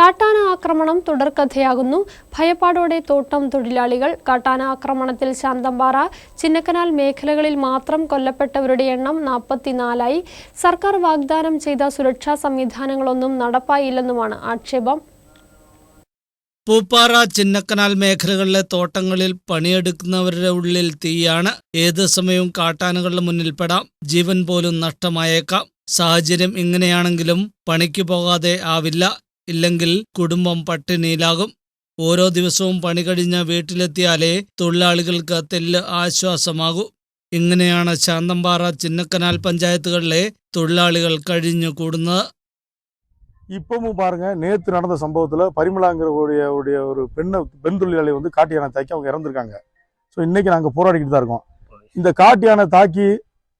കാട്ടാന ആക്രമണം തുടർക്കഥയാകുന്നു ഭയപ്പാടോടെ തോട്ടം തൊഴിലാളികൾ കാട്ടാന ആക്രമണത്തിൽ ശാന്തമ്പാറ ചിന്നക്കനാൽ മേഖലകളിൽ മാത്രം കൊല്ലപ്പെട്ടവരുടെ എണ്ണം നാൽപ്പത്തിനാലായി സർക്കാർ വാഗ്ദാനം ചെയ്ത സുരക്ഷാ സംവിധാനങ്ങളൊന്നും നടപ്പായില്ലെന്നുമാണ് ആക്ഷേപം. പൂപ്പാറ ചിന്നക്കനാൽ മേഖലകളിലെ തോട്ടങ്ങളിൽ പണിയെടുക്കുന്നവരുടെ ഉള്ളിൽ തീയാണ്. ഏത് സമയവും കാട്ടാനകളുടെ മുന്നിൽപ്പെടാം. ജീവൻ പോലും നഷ്ടമായേക്കാം. സാഹചര്യം ഇങ്ങനെയാണെങ്കിലും പണിക്ക് പോകാതെ ആവില്ല. ഇല്ലെങ്കിൽ കുടുംബം പട്ടിണിയിലാകും ഓരോ ദിവസവും പണി കഴിഞ്ഞ് വീട്ടിലെത്തിയാലേ തൊഴിലാളികൾക്ക് തെല്ല് ആശ്വാസമാകൂ ഇങ്ങനെയാണ് ശാന്തമ്പാറ ചിന്നക്കനാൽ പഞ്ചായത്തുകളിലെ തൊഴിലാളികൾ കഴിഞ്ഞു കൂടുന്നത് இப்பவும் பாருங்க நேற்று நடந்த சம்பவத்தில் பரிமளாங்கிற உடைய உடைய ஒரு பெண்ணை பெண் தொழிலாளி வந்து காட்டு யானை தாக்கி அவங்க இறந்துருக்காங்க ஸோ இன்னைக்கு நாங்கள் போராடிக்கிட்டு தான் இருக்கோம் இந்த காட்டு யானை தாக்கி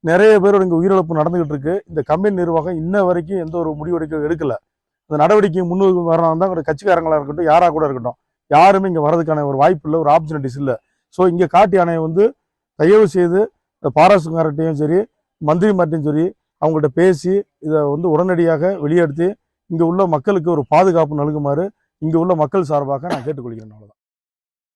நிறைய பேரோட இங்கே உயிரிழப்பு நடந்துகிட்டு இருக்கு இந்த கம்பெனி நிர்வாகம் இன்ன வரைக்கும் எந்த ஒரு முடிவெடுக்க எடுக்கல அந்த நடவடிக்கை முன்னுக்கு வரணும் தான் கட்சிக்காரங்களாக இருக்கட்டும் யாராக கூட இருக்கட்டும் யாருமே இங்கே வரதுக்கான ஒரு வாய்ப்பு இல்லை ஒரு ஆப்பர்ச்சுனிட்டிஸ் இல்லை. ஸோ இங்கே காட்டு யானையை வந்து தயவு செய்து இந்த பாராசுங்கார்ட்டையும் சரி மந்திரிமார்ட்டையும் சரி அவங்கள்ட்ட பேசி இதை வந்து உடனடியாக வெளியெடுத்து இங்கே உள்ள மக்களுக்கு ஒரு பாதுகாப்பு நல்குமாறு இங்கே உள்ள மக்கள் சார்பாக நான் கேட்டுக்கொள்கிறேன் அவ்வளோதான்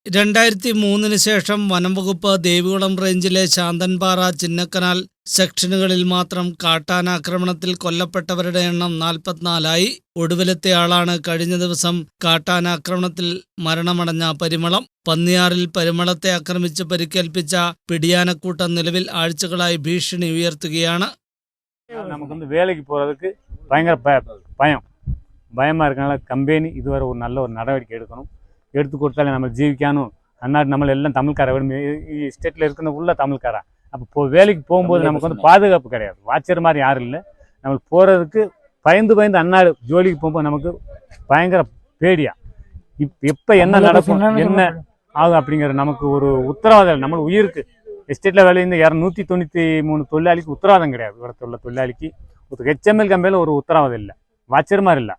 രണ്ടായിരത്തി മൂന്നിന് ശേഷം വനംവകുപ്പ് ദേവികുളം റേഞ്ചിലെ ശാന്തൻപാറ ചിന്നക്കനാൽ സെക്ഷനുകളിൽ മാത്രം കാട്ടാനാക്രമണത്തിൽ കൊല്ലപ്പെട്ടവരുടെ എണ്ണം നാൽപ്പത്തിനാലായി ഒടുവിലത്തെ ആളാണ് കഴിഞ്ഞ ദിവസം കാട്ടാനാക്രമണത്തിൽ മരണമടഞ്ഞ പരിമളം പന്നിയാറിൽ പരിമളത്തെ ആക്രമിച്ച് പരിക്കേൽപ്പിച്ച പിടിയാനക്കൂട്ടം നിലവിൽ ആഴ്ചകളായി ഭീഷണി ഉയർത്തുകയാണ് நமக்கு வந்து வேலைக்கு போகிறதுக்கு பயங்கர ப பயம் பயமாக இருக்கனால கம்பெனி இதுவரை ஒரு நல்ல ஒரு நடவடிக்கை எடுக்கணும் எடுத்து கொடுத்தாலே நம்ம ஜீவிக்கானும் அந்நாட்டு நம்ம எல்லாம் தமிழ்கார வேணும் ஸ்டேட்டில் இருக்கிற உள்ள தமிழ்காரா அப்போ போ வேலைக்கு போகும்போது நமக்கு வந்து பாதுகாப்பு கிடையாது வாட்சர் மாதிரி யாரும் இல்லை நம்மளுக்கு போகிறதுக்கு பயந்து பயந்து அந்நாடு ஜோலிக்கு போகும்போது நமக்கு பயங்கர பேடியா இப் எப்போ என்ன நடக்கும் என்ன ஆகும் அப்படிங்கிற நமக்கு ஒரு உத்தரவாதம் இல்லை. நம்ம உயிருக்கு எஸ்டேட்டில் வேலை இந்த இரநூத்தி தொண்ணூற்றி மூணு தொழிலாளிக்கு உத்தரவாதம் கிடையாது இவரத்தில் உள்ள தொழிலாளிக்கு ஒரு ஹெச்எம்எல் கம்பெனியில் ஒரு உத்தரவாதம் இல்லை வாட்சர் மாதிரி இல்லை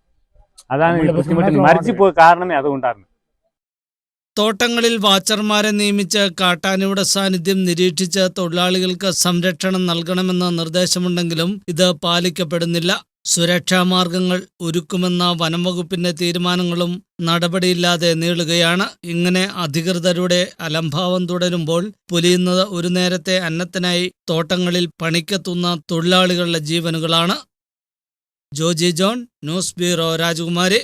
அதான் ബുദ്ധിമുട്ട് മരിച്ചു പോയ കാരണമേ അതുകൊണ്ടായിരുന്നു തോട്ടങ്ങളിൽ വാച്ചർമാരെ നിയമിച്ച് കാട്ടാനയുടെ സാന്നിധ്യം നിരീക്ഷിച്ച് തൊഴിലാളികൾക്ക് സംരക്ഷണം നൽകണമെന്ന നിർദ്ദേശമുണ്ടെങ്കിലും ഇത് പാലിക്കപ്പെടുന്നില്ല. സുരക്ഷാ മാർഗങ്ങൾ ഒരുക്കുമെന്ന വനംവകുപ്പിന്റെ തീരുമാനങ്ങളും നടപടിയില്ലാതെ നീളുകയാണ്. ഇങ്ങനെ അധികൃതരുടെ അലംഭാവം തുടരുമ്പോൾ പൊലിയുന്നത് ഒരു നേരത്തെ അന്നത്തിനായി തോട്ടങ്ങളിൽ പണിക്കെത്തുന്ന തൊഴിലാളികളുടെ ജീവനുകളാണ്. Joji John news bureau Rajakumari.